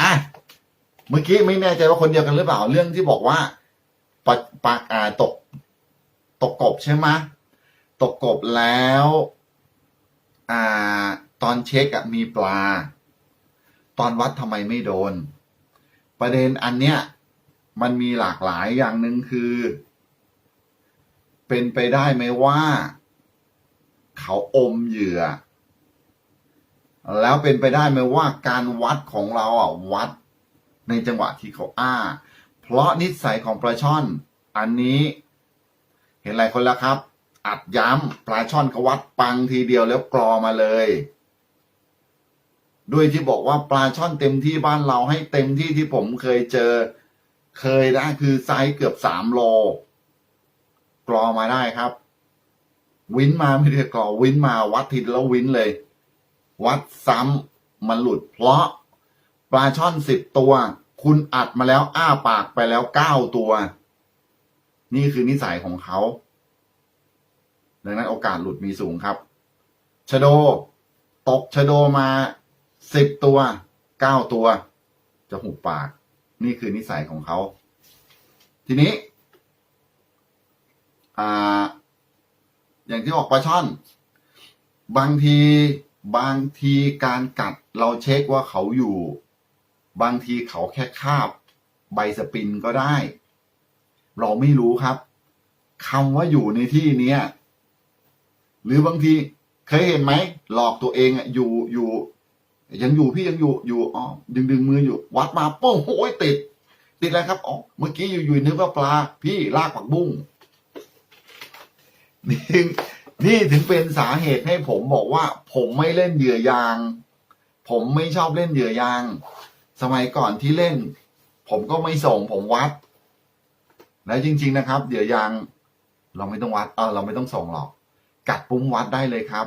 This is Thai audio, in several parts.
อะเมื่อกี้ไม่แน่ใจว่าคนเดียวกันหรือเปล่าเรื่องที่บอกว่าปะปากอ่าตก ตกกบใช่ไหมตกกบแล้ว อ่า ตอนเช็คอะมีปลา ตอนวัดทำไมไม่โดน ประเด็นอันเนี้ยมันมีหลากหลายอย่างหนึ่งคือ เป็นไปได้ไหมว่า เขาอมเหยื่อ แล้วเป็นไปได้ไหมว่าการวัดของเราอะวัดในจังหวะที่เขาอ้า เพราะนิสัยของปลาช่อน อันนี้ เห็นหลายคนแล้วครับ อัดย้ำปลาช่อนเขาวัดปังทีเดียวแล้วกรอมาเลย ด้วยที่บอกว่าปลาช่อนเต็มที่บ้านเราให้เต็มที่ที่ผมเคยเจอ เคยได้คือไซส์เกือบสามโล กรอมาได้ครับ วินมาไม่ได้กรอวินมาวัดทีแล้ววินเลย วัดซ้ำมันหลุดเพราะปลาช่อนสิบตัว คุณอัดมาแล้วอ้าปากไปแล้วเก้าตัว นี่คือนิสัยของเขาดังนั้นโอกาสหลุดมีสูงครับชะโด ตกชะโดมาสิบตัวเก้าตัว จะหุบปาก นี่คือนิสัยของเขา ทีนี้อ่าอย่างที่บอกปลาช่อน บางที บางทีการกัดเราเช็คว่าเขาอยู่ บางทีเขาแค่คาบ ใบสปินก็ได้ เราไม่รู้ครับคำว่าอยู่ในที่เนี้ยหรือบางทีเคยเห็นไหมหลอกตัวเองอะอยู่อยู่ ยังอยู่พี่ยังอยู่อยู่อ๋อดึงดึงมืออยู่ วัดมาโป้งโอ้ยติด ติดอะไรครับอ๋อเมื่อกี้อยู่อยู่นึกว่าปลา พี่ลากผักบุ้งนี่ถึง นี่ถึงเป็นสาเหตุให้ผมบอกว่า ผมไม่เล่นเหยื่อยาง ผมไม่ชอบเล่นเหยื่อยาง สมัยก่อนที่เล่น ผมก็ไม่ส่ง ผมวัด แล้วจริง ๆนะครับเหยื่อยาง เราไม่ต้องวัดเออเราไม่ต้องส่งหรอก กัดปุ้มวัดได้เลยครับ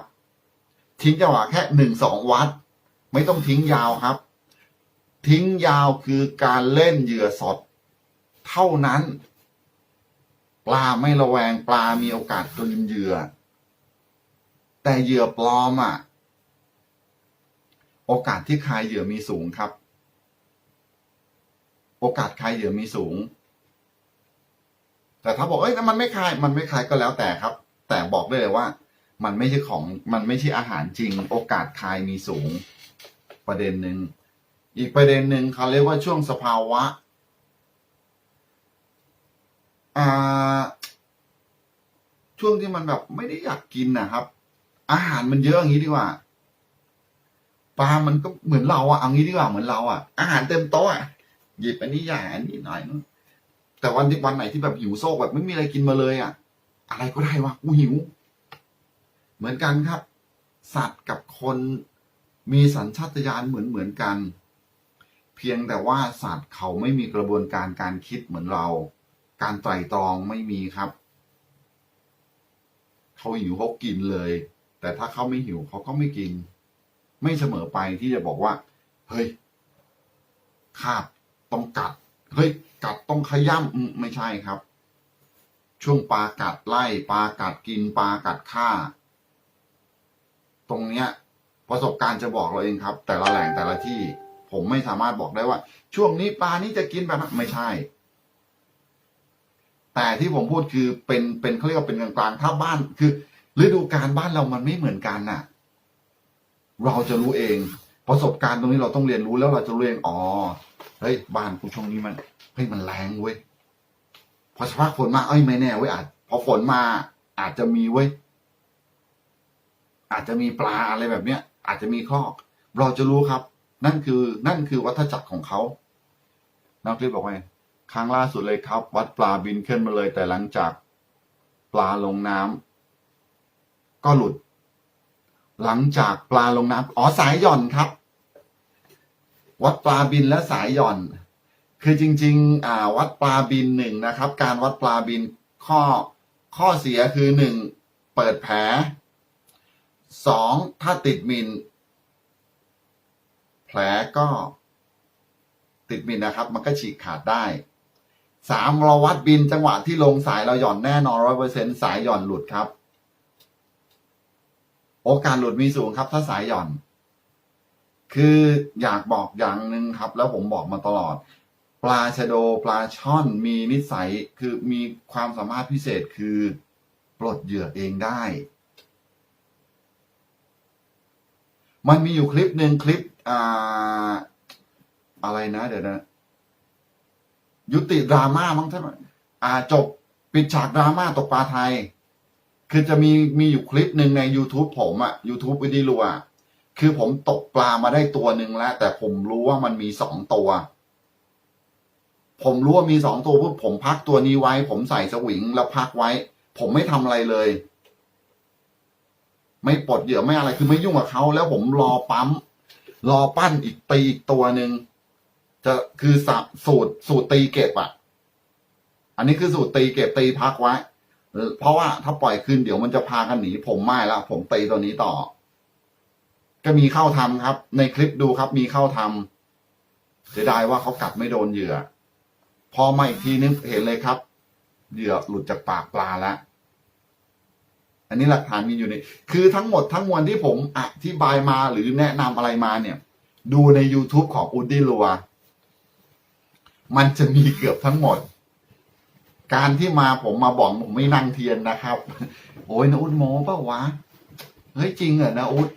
ทิ้งจังหวะแค่หนึ่งสองวัด ไม่ต้องทิ้งยาวครับ ทิ้งยาวคือการเล่นเหยื่อสด เท่านั้นปลาไม่ระแวงปลามีโอกาสกลืนเหยื่อ แต่เหยื่อปลอมอะ โอกาสที่คายเหยื่อมีสูงครับ โอกาสคายเหยื่อมีสูง แต่ถ้าบอกเอ้ยมันไม่คาย มันไม่คายก็แล้วแต่ครับ แต่บอกได้เลยว่า มันไม่ใช่ของ มันไม่ใช่อาหารจริง โอกาสคายมีสูง ประเด็นหนึ่งอีกประเด็นหนึ่งเขาเรียกว่าช่วงสภาวะอ่าช่วงที่มันแบบไม่ได้อยากกินนะครับ อาหารมันเยอะอย่างนี้ดีกว่าปลามันก็เหมือนเราอะเอางี้ดีกว่าเหมือนเราอะอาหารเต็มโต๊ะอะหยิบอันนี้อย่างอันนี้หน่อยนึงแต่วันที่วันไหนที่แบบหิวโซกแบบไม่มีอะไรกินมาเลยอะอะไรก็ได้วะกูหิว เหมือนกันครับ สัตว์กับคนมีสัญชาตญาณเหมือนเหมือนกัน เพียงแต่ว่าสัตว์เขาไม่มีกระบวนการการคิดเหมือนเรา การไตร่ตรองไม่มีครับ เขาหิวเขากินเลย แต่ถ้าเขาไม่หิวเขาก็ไม่กิน ไม่เสมอไปที่จะบอกว่า เฮ้ยคาบต้องกัด เฮ้ย กัดต้องขย้ำไม่ใช่ครับ ช่วงปลากัดไล่ปลากัดกินปลากัดฆ่า ตรงเนี้ย ประสบการณ์จะบอกเราเองครับ แต่ละแหล่งแต่ละที่ ผมไม่สามารถบอกได้ว่า ช่วงนี้ปลานี้จะกินแบบนั้นไม่ใช่ แต่ที่ผมพูดคือเป็นเป็นเขาเรียกว่าเป็นกลางๆถ้าบ้านคือ ฤดูกาลบ้านเรามันไม่เหมือนกันน่ะ เราจะรู้เอง ประสบการณ์ตรงนี้เราต้องเรียนรู้แล้วเราจะรู้เองอ๋อเฮ้ยบ้านกูช่วงนี้มันเฮ้ยมันแรงเว้ยพอสภาพฝนมาเอ้ยไม่แน่เว้ยอาจพอฝนมาอาจจะมีเว้ยอาจจะมีปลาอะไรแบบเนี้ย อาจจะมีคอก เราจะรู้ครับ นั่นคือนั่นคือวัฏจักรของเขานักคลิปบอกว่าไงครั้งล่าสุดเลยครับ วัดปลาบินขึ้นมาเลย แต่หลังจาก ปลาลงน้ำ ก็หลุด หลังจากปลาลงน้ำอ๋อสายหย่อนครับ วัดปลาบินและสายหย่อน คือจริงๆอ่าวัดปลาบินหนึ่งนะครับ การวัดปลาบินข้อข้อเสียคือหนึ่งเปิดแผลสองถ้าติดมิน แผลก็ ติดมินนะครับ มันก็ฉีกขาดได้สามเราวัดบินจังหวะที่ลงสายเราหย่อนแน่นอนร้อยเปอร์เซ็นสายหย่อนหลุดครับ โอกาสหลุดมีสูงครับ ถ้าสายหย่อน คืออยากบอกอย่างหนึ่งครับ แล้วผมบอกมาตลอด ปลาชะโดปลาช่อนมีนิสัยคือมีความสามารถพิเศษคือ ปลดเหยื่อเองได้ มันมีอยู่คลิปหนึ่งคลิปอ่าอะไรนะ เดี๋ยวนะ ยุติดราม่ามั้งท่านอ่าจบปิดฉากดราม่าตกปลาไทย คือจะมีมีอยู่คลิปหนึ่งใน YouTube ผมอะ YouTube วิดีโออะคือผมตกปลามาได้ตัวหนึ่งแล้ว แต่ผมรู้ว่ามันมีสองตัว ผมรู้ว่ามีสองตัวปุ๊บผมพักตัวนี้ไว้ ผมใส่สวิงแล้วพักไว้ ผมไม่ทำอะไรเลย ไม่ปลดเหยื่อไม่อะไรคือไม่ยุ่งกับเขาแล้วผมรอปั๊ม รอปั้นอีกตีอีกตัวหนึ่งจะคือสะสูตรสูตรตีเก็บอะอันนี้คือสูตรตีเก็บตีพักไว้ เพราะว่าถ้าปล่อยคืนเดี๋ยวมันจะพากันหนีผมไม่ละผมตีตัวนี้ต่อ ก็มีเข้าทำครับ ในคลิปดูครับมีเข้าทำเสียดายว่าเขากัดไม่โดนเหยื่อ พอมาอีกทีนึงเห็นเลยครับเหยื่อหลุดจากปากปลาแล้วอันนี้หลักฐานมีอยู่ในคือทั้งหมดทั้งมวลที่ผมอธิบายมาหรือแนะนำอะไรมาเนี่ย ดูใน YouTube ของอุดดี้ลัว มันจะมีเกือบทั้งหมด การที่มาผมมาบอกผมไม่นั่งเทียนนะครับ โอ้ยนะอุดโมเปล่าวะเฮ้ยจริงเหรอนะอุด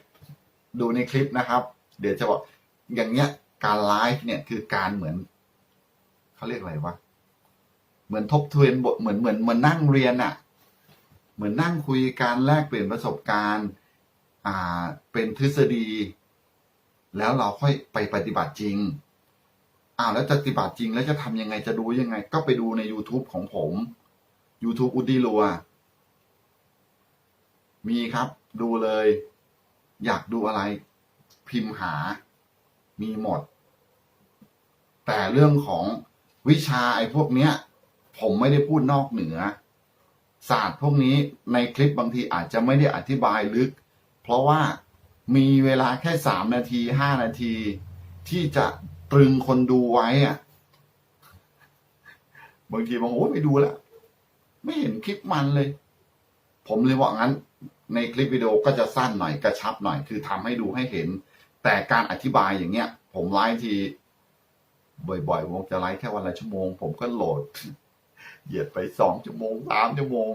ดูในคลิปนะครับ เดี๋ยวจะบอกอย่างเงี้ย การไลฟ์เนี่ยคือการเหมือนเขาเรียกอะไรวะเหมือนทบทวนบทเหมือนเหมือนเหมือนนั่งเรียนอะเหมือนนั่งคุยการแลกเปลี่ยนประสบการณ์ อ่าเป็นทฤษฎี แล้วเราค่อยไปปฏิบัติจริง อ้าวแล้วจะปฏิบัติจริงแล้วจะทำยังไงจะดูยังไง ก็ไปดูใน YouTube ของผม YouTube อุดีลัว มีครับ ดูเลย อยากดูอะไร พิมพ์หา มีหมด แต่เรื่องของวิชาไอ้พวกเนี้ย ผมไม่ได้พูดนอกเหนือ ศาสตร์พวกนี้ในคลิปบางทีอาจจะไม่ได้อธิบายลึก เพราะว่ามีเวลาแค่สามนาทีห้านาที ที่จะ ตรึงคนดูไว้อะบางทีบางโอ้ยไม่ดูแล้ว ไม่เห็นคลิปมันเลย ผมเลยว่างั้น ในคลิปวิดีโอก็จะสั้นหน่อยกระชับหน่อย คือทำให้ดูให้เห็น แต่การอธิบายอย่างเงี้ย ผมไลฟ์ทีบ่อยๆผมจะไลฟ์แค่วันละชั่วโมง ผมก็โหลด เหยียดไปสองชั่วโมงสามชั่วโมง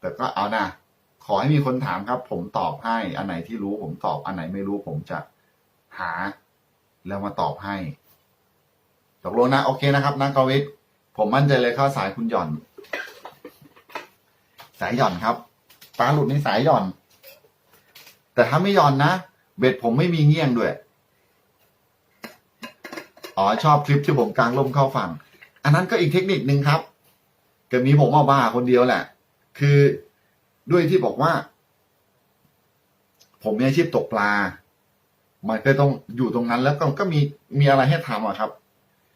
แต่ก็เอานะขอให้มีคนถามครับ ผมตอบให้ อันไหนที่รู้ผมตอบ อันไหนไม่รู้ผมจะหา แล้วมาตอบให้ตกลงนะ โอเคนะครับนักกวิทย์ผมมั่นใจเลยเข้าสายคุณหย่อน สายหย่อนครับปลาหลุดในสายหย่อน แต่ถ้าไม่หย่อนนะ เบ็ดผมไม่มีเงี้ยงด้วย อ๋อชอบคลิปที่ผมกลางล่มเข้าฝั่ง อันนั้นก็อีกเทคนิคนึงครับก็มีผมมาบ้าคนเดียวแหละ คือด้วยที่บอกว่า ผมมีอาชีพตกปลา มันก็ต้องอยู่ตรงนั้นแล้วก็ก็มีมีอะไรให้ทำอะครับ